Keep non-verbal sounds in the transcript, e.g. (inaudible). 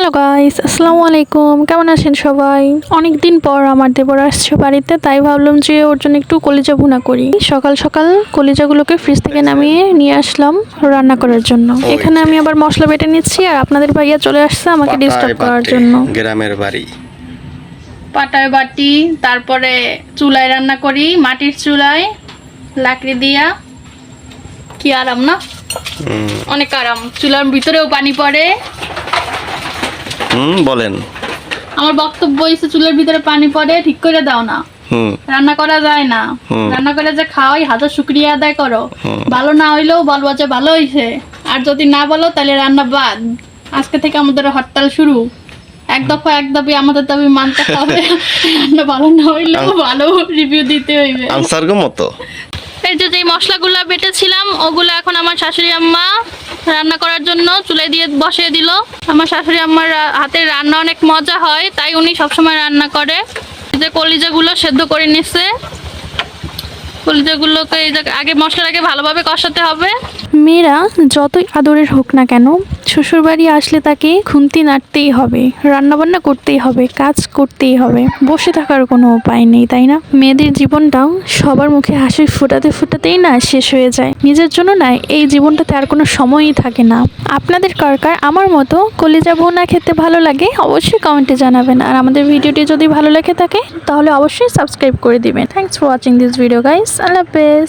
Hello guys আসসালামু আলাইকুম কেমন আছেন সবাই? অনেক দিন পর আমার দেবর আসছে বাড়িতে তাই ভাবলাম যে ওর জন্য একটু কলিজা ভুনা করি। সকাল সকাল কলিজাগুলোকে ফ্রিজ থেকে নামিয়ে নিয়ে আসলাম রান্না করার জন্য। এখানে আমি আবার মশলা বেটে নিচ্ছি আর আপনাদের ভাইয়া চলে আসছে আমাকে ডিস্টার্ব করার জন্য। গ্রামের বাড়ি। পাটায় বাটি তারপরে চুলায় রান্না করি মাটির চুলায় লাকড়ি দিয়া। কি আরাম না? অনেক আরাম। চুলার ভিতরেও পানি পড়ে। হুম বলেন। আমার বক্তব্য হয়েছে চুলার ভিতরে পানি পড়ে ঠিক করে দাও না। হুম। রান্না করা যায় না। রান্না করে যে খাওয়াই হাজার শুক্রিয়া আদায় করো। ভালো না হইলেও বলব যে ভালো হয়েছে আর যদি না বলো তাহলে রান্না বাদ। আজকে থেকে আমাদের হরতাল শুরু। এক দফা এক দাবি আমাদের দাবি মানতে হবে। (laughs) রান্না ভালো না হইলেও ভালো রিভিউ দিতে হইবে। আনসার মতো। এই যে যে মশলাগুলো বেটেছিলাম ওগুলো এখন আমার শাশুড়ি আম্মা রান্না করার জন্য চুলে দিয়ে বসিয়ে দিল। আমার শাশুড়ি আমার হাতে হাতের রান্না অনেক মজা হয়, তাই উনি সবসময় রান্না করে। যে কলিজাগুলো সেদ্ধ করে নিচ্ছে কলিজাগুলোকে এই আগে মশলাটাকে ভালোভাবে কষাতে হবে। মেয়েরা যতই আদরের হোক না কেন শ্বশুরবাড়ি আসলে তাকে খুন্তি নাড়তেই হবে, রান্নাবান্না করতেই হবে, কাজ করতেই হবে। বসে থাকার কোনো উপায় নেই, তাই না? মেয়েদের জীবনটাও সবার মুখে হাসি ফোটাতে ফোটাতেই না শেষ হয়ে যায়। নিজের জন্য না, এই জীবনটাতে আর কোনো সময়ই থাকে না। আপনাদের কার কার আমার মতো কলিজা ভুনা খেতে ভালো লাগে, অবশ্যই কমেন্টে জানাবেন। আর আমাদের ভিডিওটি যদি ভালো লেগে থাকে, তাহলে অবশ্যই সাবস্ক্রাইব করে দিবেন। Thanks for watching this video guys আল্লাহ হাফেজ।